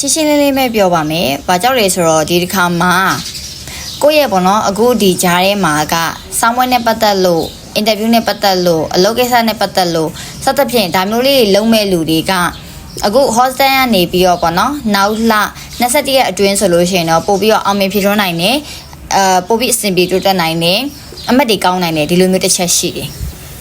ရှင်းရှင်းလင်းလင်းပဲပြောပါမယ်။ဘာကြောင့်လဲဆိုတော့ဒီတစ်ခါမှာကိုယ့်ရဲ့ပေါ့နော်အခုဒီကြားထဲမှာကစောင်းပွဲနဲ့ပတ်သက်လို့အင်တာဗျူးနဲ့ပတ်သက်လို့အလုပ်ကိစ္စနဲ့ပတ်သက်လို့စသဖြင့်ဒါမျိုးလေးတွေလုံးမဲ့လူတွေကအခု hostel ကနေပြီးတော့ပေါ့နော်နောက်လ21ရက်အတွင်းဆိုလို့ရှိရင်တော့ပို့ပြီးတော့အောင်မြင်ဖြစ်ထွန်းနိုင်တယ်အဲပို့ပြီးအဆင်ပြေတိုးတက်နိုင်တယ်အမတ်တွေကောင်းနိုင်တယ်ဒီလိုမျိုးတစ်ချက်ရှိတယ်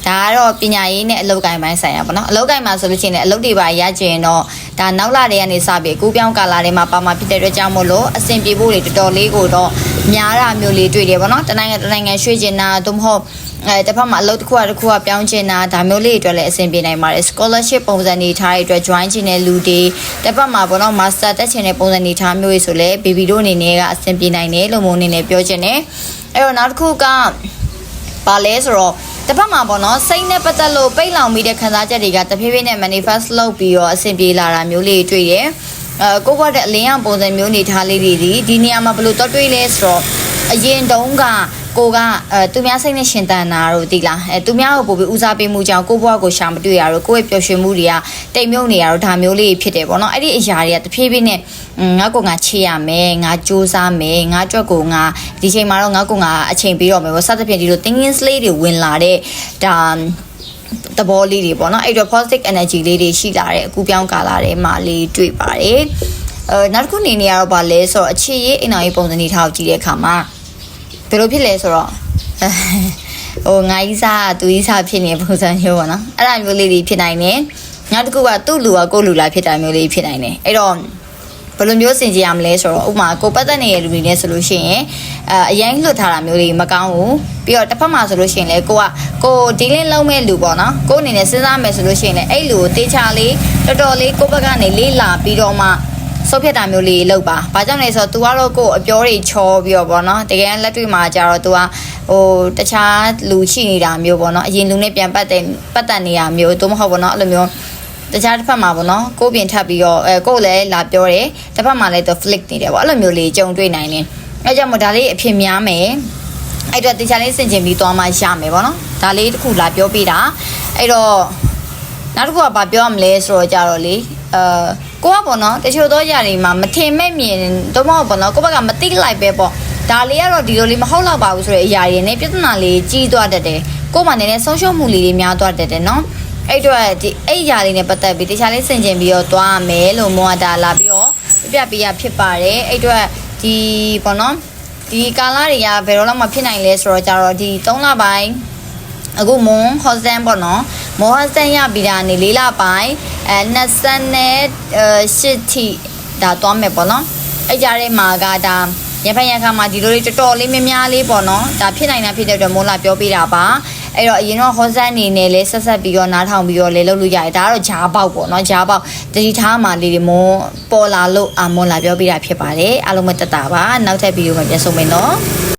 ဒါကတော့ပညာရေးနဲ့အလုပ်ကိုင်ပိုင်းဆိုင်ရာပေါ့နော်အလုပ်ကိုင်မှာဆိုလို့ရှိရင်လည်းအလုပ်တွေပါရကျင်တော့ဒါနောက်လာတွေကနေစပြီးအကူပြောင်းကာလာတွေမှာပါမှာဖြစ်တဲ့အတွက်ကြောင့်မို့လို့အဆင်ပြေဖို့တွေတော်တော်လေးကိုတော့များတာမျိုးလေးတွေ့တယ်ပေါ့နော်တနိုင်ငံတနိုင်ငံရွှေ့ကျင်တာသို့မဟုတ်အဲတစ်ဖက်မှာအလုပ်တစ်ခုတစ်ခုကပြောင်းကျင်တာဒါမျိုးလေးတွေအတွက်လည်းအဆင်ပြေနိုင်ပါတယ် scholarship ပုံစံနေထားတဲ့အတွက် join ချင်တဲ့လူတွေတစ်ဖက်မှာပေါ့နော် master တက်ချင်တဲ့ပုံစံနေထားမျိုးတွေဆိုလည်း baby တို့အနေနဲ့ကအဆင်ပြေနိုင်တယ်လို့မို့အနေနဲ့ပြောချင်တယ်အဲ့တော့နောက်တစ်ခုကပါလဲဆိုတော့ တစ်ဖက်မှာပေါ့နော်စိတ်နဲ့ပတ်သက်လို့ပိတ်လောင်မိတဲ့ခံစားချက်တွေကတဖြည်းဖြည်းနဲ့ manifest လုပ်ပြီးတော့အဆင်ပြေလာတာမျိုးလေးတွေ့တယ်အဲကိုကတဲ့အလင်းအောင်ပုံစံမျိုးနေထားလေးတွေဒီဒီနေရာမှာဘယ်လိုတော့တွေ့လဲဆိုတော့အရင်တုန်းက ကိုကအဲသူများစိတ်နဲ့ရှင်တန်တာတို့ဒီလားအဲသူများကိုပို့ပြီးဦးစားပေးမှုကြောင့်ကိုဘွားကိုရှာမတွေ့ရတော့ကိုယ့်ရဲ့ပျော်ရွှင်မှုတွေကတိမ်မြုပ်နေရတော့ဒါမျိုးလေးဖြစ်တယ်ပေါ့နော်အဲ့ဒီအရာတွေကတဖြည်းဖြည်းနဲ့ငါ့ကိုငါချေရမယ်ငါစူးစမ်းမယ်ငါကြွက်ကိုငါဒီချိန်မှာတော့ငါ့ကိုငါအချိန်ပေးတော့မယ်ပေါ့စသဖြင့်ဒီလို thinking slate တွေဝင်လာတဲ့ဒါသဘောလေးတွေပေါ့နော်အဲ့တော့ positive energy လေးတွေရှိလာတဲ့အကူပြောင်းကာလာထဲမှာလေးတွေ့ပါတယ်အဲနောက်တစ်ခုအနေနဲ့ကတော့ဗာလဲဆိုတော့အခြေရေးအိမ်တော်ရေးပုံစံနေထားကိုကြည့်တဲ့အခါမှာ ဘယ်လိုဖြစ်လဲဆိုတော့ဟိုငါကြီးစားသူကြီးစားဖြစ်နေတဲ့ပုံစံမျိုးပေါ့နော်အဲ့ဒါမျိုးလေးတွေဖြစ်နိုင်တယ်နောက်တစ်ခုကသူ့လူကကိုယ့်လူလာဖြစ်တာမျိုးလေးဖြစ်နိုင်တယ်အဲ့တော့ဘယ်လိုမျိုးစင်ကြရမလဲဆိုတော့ဥပမာကိုပတ်သက်နေတဲ့လူတွေနဲ့ဆိုလို့ရှိရင်အဲအရင်လွတ်ထားတာမျိုးတွေမကောင်းဘူးပြီးတော့တစ်ဖက်မှာဆိုလို့ရှိရင်လည်းကိုကကိုဒီလင်းလုံးမဲ့လူပေါ့နော်ကိုအနေနဲ့စဉ်းစားမယ်ဆိုလို့ရှိရင်လည်းအဲ့လူကိုတေချာလေးတော်တော်လေးကိုဘက်ကနေလေးလာပြီးတော့မှ ဆုပ်ဖြတ်တာမျိုးလေးလောက်ပါ။ဘာကြောင့်လဲဆိုတော့ तू ကတော့ကိုယ်အပြောတွေချောပြီးတော့ဗောနော်။တကယ်လက်တွေ့မှာကြတော့ तू ကဟိုတခြားလူရှိနေတာမျိုးဗောနော်။အရင်လူနဲ့ပြန်ပတ်တဲ့ပတ်သက်နေတာမျိုးတို့မဟုတ်ဗောနော်အဲ့လိုမျိုးတခြားတစ်ဖက်မှာပေါ့နော်ကိုယ်ပြင်ထပ်ပြီးတော့အဲကိုယ်လည်းလာပြောတယ်တစ်ဖက်မှာလည်းသူ flick နေတယ်ပေါ့အဲ့လိုမျိုးလေးကြုံတွေ့နိုင်တယ်အဲကြောင့်မို့ဒါလေးအဖြစ်များမယ်အဲ့တော့တရားလေးစင်ကျင်ပြီးသွားမှရမယ်ပေါ့နော်ဒါလေးတစ်ခုလာပြောပြတာအဲ့တော့နောက်တစ်ခုကဘာပြောရမလဲဆိုတော့ကြတော့လေအဲ ကိုကပေါ့နော်တချို့သောຢာတွေမှာမထင်မဲ့မြင်တော့မဟုတ်ပေါ့နော်ကိုဘက်ကမသိလိုက်ပဲပေါ့ဒါလေးကတော့ဒီလိုလေးမဟုတ်တော့ပါဘူးဆိုတဲ့အရာတွေနဲ့ပြဿနာလေးကြီးသွားတတ်တယ်ကို့မှာနည်းနည်းဆုံးရှုံးမှုလေးတွေများသွားတတ်တယ်နော်အဲ့တော့ဒီအဲ့ຢာလေးနဲ့ပတ်သက်ပြီးတခြားလေးဆင်ကျင်ပြီးတော့သွားမယ်လို့မောတာလာပြီးတော့ပြပြပေးရဖြစ်ပါတယ်အဲ့တော့ဒီပေါ့နော်ဒီကာလာတွေကဘယ်တော့မှဖြစ်နိုင်လဲဆိုတော့ကြတော့ဒီ3လပိုင်းအခုမွန်ဟော့စတန်ပေါ့နော်မွန်ဟော့စတန်ရပြီးတာနေ၄လပိုင်း အဲ20နဲ့8ထိဒါသွားမယ်ပေါ့နော်အဲ့ကြားထဲမှာကဒါရဖန်ရခါမှာဒီလိုလေးတော်တော်လေးများများလေးပေါ့နော်ဒါဖြစ်နိုင်တာဖြစ်တဲ့အတွက်မိုးလာပြောပြတာပါအဲ့တော့အရင်တော့ဟောဆန်အနေနဲ့လဲဆက်ဆက်ပြီးတော့နားထောင်ပြီးတော့လဲလုပ်လို့ရတယ်ဒါကတော့ဂျားပေါက်ပေါ့နော်ဂျားပေါက်တတိထားမှလေးတွေမွန်ပေါ်လာလို့အမွန်လာပြောပြတာဖြစ်ပါတယ်အားလုံးပဲတက်တာပါနောက်ထပ်ဗီဒီယိုမှာပြန်ဆုံမယ်နော်